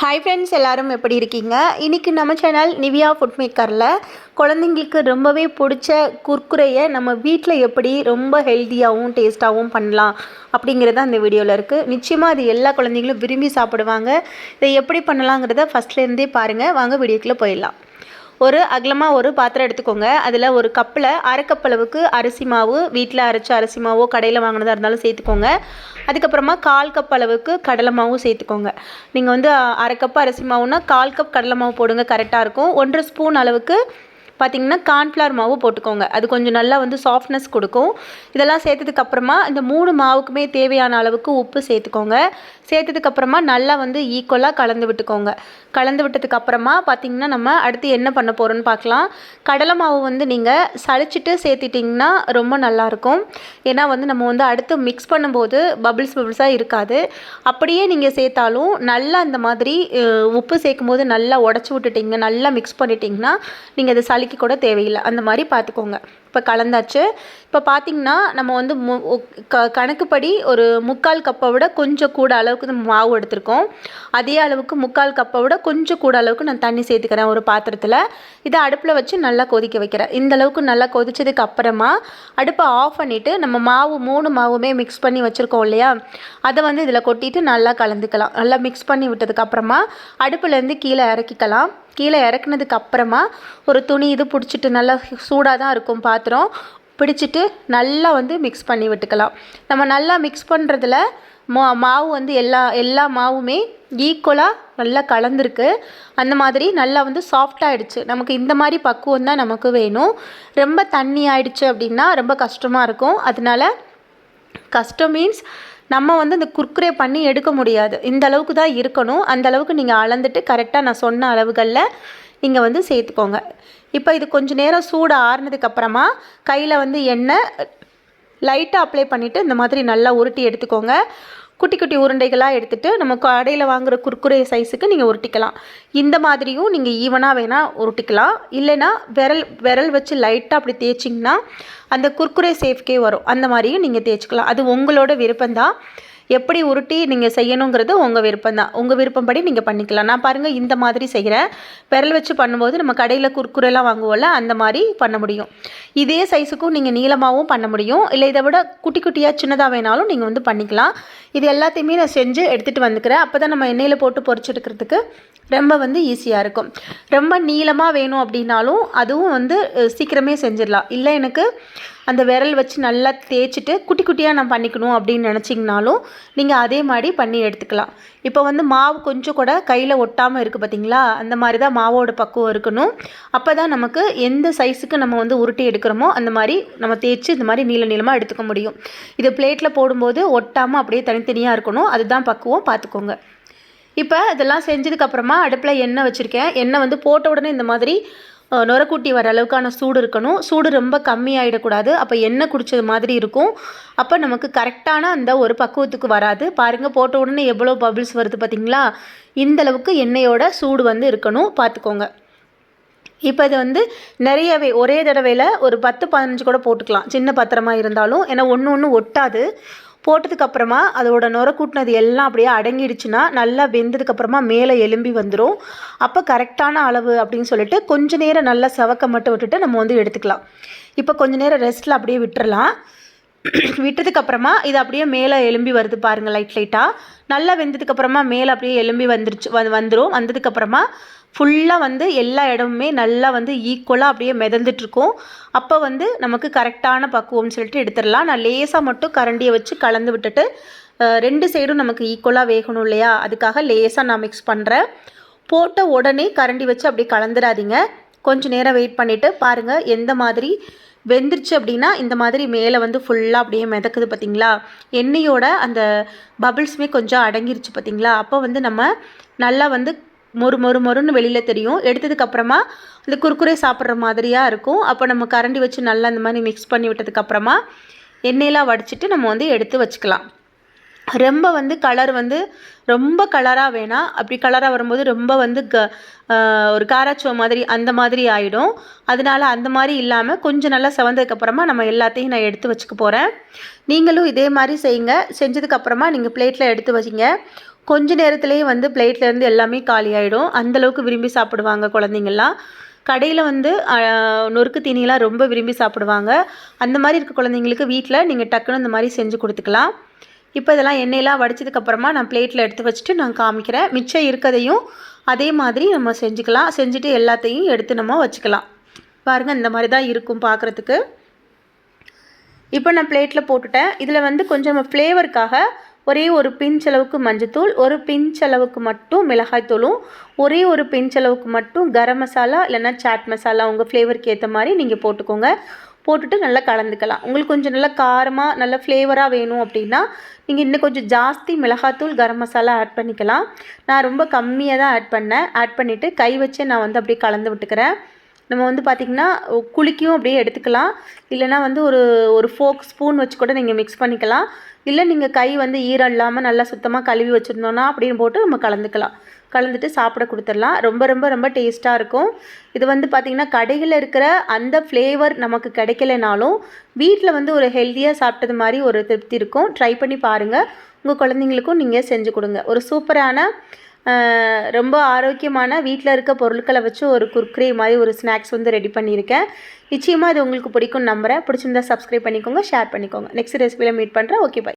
Hi friends எல்லாரும் எப்படி இருக்கீங்க? இன்றைக்கி நம்ம சேனல் நிவியா ஃபுட் மேக்கரில் குழந்தைங்களுக்கு ரொம்பவே பிடிச்ச குர்குரையை நம்ம வீட்டில் எப்படி ரொம்ப ஹெல்த்தியாகவும் டேஸ்ட்டாகவும் பண்ணலாம் அப்படிங்கிறது அந்த வீடியோவில் இருக்குது நிச்சயமாக அது எல்லா குழந்தைங்களும் விரும்பி சாப்பிடுவாங்க. இதை எப்படி பண்ணலாங்கிறத ஃபஸ்ட்லேருந்தே பாருங்கள் வாங்க வீடியோக்குள்ளே போயிடலாம். ஒரு அகலமாக ஒரு பாத்திரம் எடுத்துக்கோங்க. அதில் ஒரு கப்பில் அரைக்கப்பளவுக்கு அளவுக்கு அரிசி மாவு வீட்டில் அரைச்ச அரிசி மாவோ கடையில் வாங்கினதாக இருந்தாலும் சேர்த்துக்கோங்க. அதுக்கப்புறமா கால் கப் அளவுக்கு கடலை மாவும் சேர்த்துக்கோங்க. நீங்கள் வந்து அரை கப் அரிசி மாவுனா கால் கப் கடலை மாவு போடுங்க கரெக்டாக இருக்கும். ஒன்றரை ஸ்பூன் அளவுக்கு பார்த்தீங்கன்னா கார்ன்ஃப்ளவர் மாவு போட்டுக்கோங்க. அது கொஞ்சம் நல்லா வந்து சாஃப்ட்னஸ் கொடுக்கும். இதெல்லாம் சேர்த்ததுக்கப்புறமா இந்த மூணு மாவுக்குமே தேவையான அளவுக்கு உப்பு சேர்த்துக்கோங்க. சேர்த்ததுக்கு அப்புறமா நல்லா வந்து ஈக்குவலாக கலந்து விட்டுக்கோங்க. கலந்து விட்டதுக்கு அப்புறமா பார்த்தீங்கன்னா நம்ம அடுத்து என்ன பண்ண போகிறோம்னு பார்க்கலாம் கடலை மாவு வந்து நீங்கள் சளிச்சிட்டு சேர்த்துட்டிங்கன்னா ரொம்ப நல்லாயிருக்கும் ஏன்னா வந்து நம்ம வந்து அடுத்து மிக்ஸ் பண்ணும்போது பபிள்ஸ் பபிள்ஸாக இருக்காது. அப்படியே நீங்கள் சேர்த்தாலும் நல்லா இந்த மாதிரி உப்பு சேர்க்கும்போது நல்லா உடச்சி விட்டுட்டிங்க நல்லா மிக்ஸ் பண்ணிட்டீங்கன்னா நீங்கள் அதை சளிக்க கூட தேவையில்லை. அந்த மாதிரி பார்த்துக்கோங்க இப்போ கலந்தாச்சு. இப்போ பார்த்தீங்கன்னா நம்ம வந்து மு க கணக்குப்படி ஒரு முக்கால் கப்பை விட கொஞ்சம் கூட அளவு அளவுக்கு நம்ம மாவு எடுத்திருக்கோம். அதே அளவுக்கு முக்கால் கப்பை விட கொஞ்சம் கூட அளவுக்கு நான் தண்ணி சேர்த்துக்கிறேன் ஒரு பாத்திரத்தில். இதை அடுப்பில் வச்சு நல்லா கொதிக்க வைக்கிறேன். இந்த அளவுக்கு நல்லா கொதிச்சதுக்கு அப்புறமா அடுப்பை ஆஃப் பண்ணிவிட்டு நம்ம மாவு மூணு மாவுமே மிக்ஸ் பண்ணி வச்சுருக்கோம் இல்லையா? அதை வந்து இதில் கொட்டிட்டு நல்லா கலந்துக்கலாம். நல்லா மிக்ஸ் பண்ணி விட்டதுக்கப்புறமா அடுப்புலேருந்து கீழே இறக்கிக்கலாம். கீழே இறக்குனதுக்கு அப்புறமா ஒரு துணி இது பிடிச்சிட்டு நல்லா சூடாக தான் இருக்கும் பாத்திரம். பிடிச்சிட்டு நல்லா வந்து மிக்ஸ் பண்ணி விட்டுக்கலாம். நம்ம நல்லா மிக்ஸ் பண்ணுறதுல மா மாவு வந்து எல்லா எல்லா மாவுமே ஈக்குவலாக நல்லா கலந்துருக்கு. அந்த மாதிரி நல்லா வந்து சாஃப்டாகிடுச்சு நமக்கு இந்த மாதிரி பக்குவம் தான் நமக்கு வேணும். ரொம்ப தண்ணி ஆயிடுச்சு அப்படின்னா ரொம்ப கஷ்டமாக இருக்கும். அதனால கஷ்டம் மீன்ஸ் நம்ம வந்து இந்த குர்குரே பண்ணி எடுக்க முடியாது. இந்த அளவுக்கு தான் இருக்கணும். அந்த அளவுக்கு நீங்கள் அளந்துட்டு கரெக்டாக நான் சொன்ன அளவுகளில் நீங்கள் வந்து சேர்த்துக்கோங்க. இப்போ இது கொஞ்சம் நேரம் சூடு ஆறுனதுக்கப்புறமா கையில் வந்து எண்ணெய் லைட்டாக அப்ளை பண்ணிவிட்டு இந்த மாதிரி நல்லா உருட்டி எடுத்துக்கோங்க. குட்டி குட்டி உருண்டைகளாக எடுத்துகிட்டு நம்ம கடையில் வாங்குகிற குர்குரே சைஸுக்கு நீங்கள் உருட்டிக்கலாம். இந்த மாதிரியும் நீங்கள் ஈவனாக வேணால் உருட்டிக்கலாம். இல்லைன்னா விரல் விரல் வச்சு லைட்டாக அப்படி தேய்ச்சிங்கன்னா அந்த குர்குரே சேஃப்கே வரும். அந்த மாதிரியும் நீங்கள் தேய்ச்சிக்கலாம். அது உங்களோட விருப்பம்தான். எப்படி உருட்டி நீங்கள் செய்யணுங்கிறது உங்கள் விருப்பம் தான் உங்கள் விருப்பப்படி நீங்கள் பண்ணிக்கலாம். நான் பாருங்கள் இந்த மாதிரி செய்கிறேன் விரல் வச்சு பண்ணும்போது நம்ம கடையில் குர்குரெல்லாம் வாங்குவோம்ல அந்த மாதிரி பண்ண முடியும். இதே சைஸுக்கும் நீங்கள் நீளமாகவும் பண்ண முடியும். இல்லை இதை விட குட்டி குட்டியாக சின்னதாக வேணாலும் நீங்கள் வந்து பண்ணிக்கலாம். இது எல்லாத்தையுமே நான் செஞ்சு எடுத்துகிட்டு வந்துக்கிறேன். அப்போ தான் நம்ம எண்ணெயில் போட்டு பொறிச்செடுக்கிறதுக்கு ரொம்ப வந்து ஈஸியாக இருக்கும். ரொம்ப நீளமாக வேணும் அப்படின்னாலும் அதுவும் வந்து சீக்கிரமே செஞ்சிடலாம். இல்லை எனக்கு அந்த விரல் வச்சு நல்லா தேய்ச்சிட்டு குட்டி குட்டியாக நான் பண்ணிக்கணும் அப்படின்னு நினச்சிங்கனாலும் நீங்கள் அதே மாதிரி பண்ணி எடுத்துக்கலாம். இப்போ வந்து மாவு கொஞ்சம் கூட கையில் ஒட்டாமல் இருக்குது பார்த்தீங்களா அந்த மாதிரி தான் மாவோட பக்குவம் இருக்கணும். அப்போ தான் நமக்கு எந்த சைஸுக்கு நம்ம வந்து உருட்டி எடுக்கிறோமோ அந்த மாதிரி நம்ம தேய்ச்சி இந்த மாதிரி நீள நீளமாக எடுத்துக்க முடியும். இது பிளேட்டில் போடும்போது ஒட்டாமல் அப்படியே தனித்தனியாக இருக்கணும். அதுதான் பக்குவம். பார்த்துக்கோங்க இப்போ இதெல்லாம் செஞ்சதுக்கப்புறமா அடுப்பில் எண்ணெய் வச்சுருக்கேன். எண்ணெய் வந்து போட்ட உடனே இந்த மாதிரி நுரக்கூட்டி வர அளவுக்கான சூடு இருக்கணும். சூடு ரொம்ப கம்மியாயிடக்கூடாது. அப்போ எண்ணெய் குடித்தது மாதிரி இருக்கும். அப்போ நமக்கு கரெக்டான அந்த ஒரு பக்குவத்துக்கு வராது. பாருங்கள் போட்ட உடனே எவ்வளோ பபிள்ஸ் வருது பார்த்தீங்களா இந்த அளவுக்கு எண்ணெயோட சூடு வந்து இருக்கணும். பார்த்துக்கோங்க இப்போ இது வந்து நிறையவே ஒரே தடவையில் ஒரு பத்து பதினஞ்சு கூட போட்டுக்கலாம். சின்ன பத்திரமா இருந்தாலும். ஏன்னா ஒன்று ஒன்று ஒட்டாது. போட்டதுக்கு அப்புறமா அதோட நுர கூட்டினது எல்லாம் அப்படியே அடங்கிடுச்சுன்னா நல்லா வெந்ததுக்கு அப்புறமா மேலே எலும்பி வந்துடும் அப்போ கரெக்டான அளவு அப்படின்னு சொல்லிட்டு கொஞ்ச நேரம் நல்லா செவக்க மட்டும் விட்டுட்டு நம்ம வந்து எடுத்துக்கலாம். இப்போ கொஞ்ச நேரம் ரெஸ்ட்டில் அப்படியே விட்டுறலாம். விட்டதுக்கு அப்புறமா இது அப்படியே மேலே எலும்பி வருது பாருங்கள் லைட் லைட்டாக நல்லா வெந்ததுக்கு அப்புறமா மேலே அப்படியே எலும்பி வந்துருச்சு வந்து வந்துடும் வந்ததுக்கு அப்புறமா ஃபுல்லாக வந்து எல்லா இடமுமே நல்லா வந்து ஈக்குவலாக அப்படியே மிதந்துட்டு இருக்கும் அப்போ வந்து நமக்கு கரெக்டான பக்குவம்னு சொல்லிட்டு எடுத்துடலாம். நான் லேசாக மட்டும் கரண்டியை வச்சு கலந்து விட்டுட்டு ரெண்டு சைடும் நமக்கு ஈக்குவலாக வேகணும் இல்லையா? அதுக்காக லேசாக நான் மிக்ஸ் பண்ணுறேன் போட்ட உடனே கரண்டி வச்சு அப்படியே கலந்துடாதீங்க. கொஞ்சம் நேரம் வெயிட் பண்ணிவிட்டு பாருங்கள் எந்த மாதிரி வெந்துருச்சு அப்படின்னா இந்த மாதிரி மேலே வந்து ஃபுல்லாக அப்படியே மிதக்குது பார்த்தீங்களா எண்ணெயோட அந்த பபிள்ஸுமே கொஞ்சம் அடங்கிருச்சு பார்த்தீங்களா அப்போ வந்து நம்ம நல்லா வந்து மொறு மொறு மொறுன்னு வெளியில் தெரியும். எடுத்ததுக்கப்புறமா இந்த குர்குரே சாப்பிட்ற மாதிரியாக இருக்கும். அப்போ நம்ம கரண்டி வச்சு நல்லா இந்த மாதிரி மிக்ஸ் பண்ணி விட்டதுக்கப்புறமா எண்ணெயெலாம் வடிச்சிட்டு நம்ம வந்து எடுத்து வச்சுக்கலாம். ரொம்ப வந்து கலர் வந்து ரொம்ப கலராக வேணாம் அப்படி கலராக வரும்போது ரொம்ப வந்து க ஒரு காராச்சோ மாதிரி அந்த மாதிரி ஆகிடும் அதனால அந்த மாதிரி இல்லாமல் கொஞ்சம் நல்லா செவந்ததுக்கப்புறமா நம்ம எல்லாத்தையும் நான் எடுத்து வச்சுக்க போகிறேன் நீங்களும் இதே மாதிரி செய்யுங்க. செஞ்சதுக்கப்புறமா நீங்கள் பிளேட்டில் எடுத்து வச்சிங்க. கொஞ்ச நேரத்துலேயே வந்து பிளேட்லேருந்து எல்லாமே காலி ஆகிடும் அந்தளவுக்கு விரும்பி சாப்பிடுவாங்க குழந்தைங்கள்லாம். கடையில் வந்து நொறுக்கு தீனிலாம் ரொம்ப விரும்பி சாப்பிடுவாங்க. அந்த மாதிரி இருக்க குழந்தைங்களுக்கு வீட்டில் நீங்கள் டக்குன்னு இந்த மாதிரி செஞ்சு கொடுத்துக்கலாம். இப்போ இதெல்லாம் எண்ணெயெல்லாம் வடிச்சதுக்கப்புறமா நான் பிளேட்டில் எடுத்து வச்சுட்டு நான் காமிக்கிறேன். மிச்சம் இருக்கதையும் அதே மாதிரி நம்ம செஞ்சுக்கலாம். செஞ்சுட்டு எல்லாத்தையும் எடுத்து நம்ம வச்சுக்கலாம். பாருங்கள் இந்த மாதிரி தான் இருக்கும் பார்க்குறதுக்கு. இப்போ நான் பிளேட்டில் போட்டுட்டேன். இதில் வந்து கொஞ்சம் ஃப்ளேவருக்காக ஒரே ஒரு பிஞ்ச் அளவுக்கு மஞ்சத்தூள் ஒரு பிஞ்ச் அளவுக்கு மட்டும் மிளகாய்த்தூளும் ஒரே ஒரு பிஞ்ச் அளவுக்கு மட்டும் கரம் மசாலா இல்லைன்னா சாட் மசாலா உங்கள் ஃப்ளேவருக்கு ஏற்ற மாதிரி நீங்கள் போட்டுக்கோங்க. போட்டுட்டு நல்லா கலந்துக்கலாம். உங்களுக்கு கொஞ்சம் நல்லா காரமாக நல்ல ஃப்ளேவராக வேணும் அப்படின்னா நீங்கள் இன்னும் கொஞ்சம் ஜாஸ்தி மிளகாத்தூள் கரம் மசாலா ஆட் பண்ணிக்கலாம். நான் ரொம்ப கம்மியாக தான் ஆட் பண்ணேன். ஆட் பண்ணிவிட்டு கை வச்சு நான் வந்து அப்படியே கலந்து விட்டுக்கிறேன். நம்ம வந்து பார்த்திங்கன்னா குளிக்கும் அப்படியே எடுத்துக்கலாம். இல்லைனா வந்து ஒரு ஒரு ஃபோக் ஸ்பூன் வச்சு கூட நீங்கள் மிக்ஸ் பண்ணிக்கலாம். இல்லை நீங்கள் கை வந்து ஈரம் இல்லாமல் நல்லா சுத்தமாக கழுவி வச்சுருந்தோன்னா அப்படின்னு போட்டு நம்ம கலந்துக்கலாம். கலந்துட்டு சாப்பிட கொடுத்துடலாம். ரொம்ப ரொம்ப ரொம்ப டேஸ்ட்டாக இருக்கும். இது வந்து பார்த்திங்கன்னா கடையில் இருக்கிற அந்த ஃப்ளேவர் நமக்கு கிடைக்கலனாலும் வீட்டில் வந்து ஒரு ஹெல்த்தியாக சாப்பிட்டது மாதிரி ஒரு திருப்தி இருக்கும். ட்ரை பண்ணி பாருங்கள் உங்கள் குழந்தைங்களுக்கும் நீங்கள் செஞ்சு கொடுங்க. ஒரு சூப்பரான ரொம்ப ஆரோக்கியமான வீட்டில் இருக்க பொருட்களை வச்சு ஒரு குர்குரே மாதிரி ஒரு ஸ்நாக்ஸ் வந்து ரெடி பண்ணியிருக்கேன். நிச்சயமாக இது உங்களுக்கு பிடிக்கும் நம்புகிறேன் பிடிச்சிருந்தா சப்ஸ்கிரைப் பண்ணிக்கோங்க ஷேர் பண்ணிக்கோங்க. நெக்ஸ்ட் ரெசிபியில் மீட் பண்ணுறேன் ஓகே பை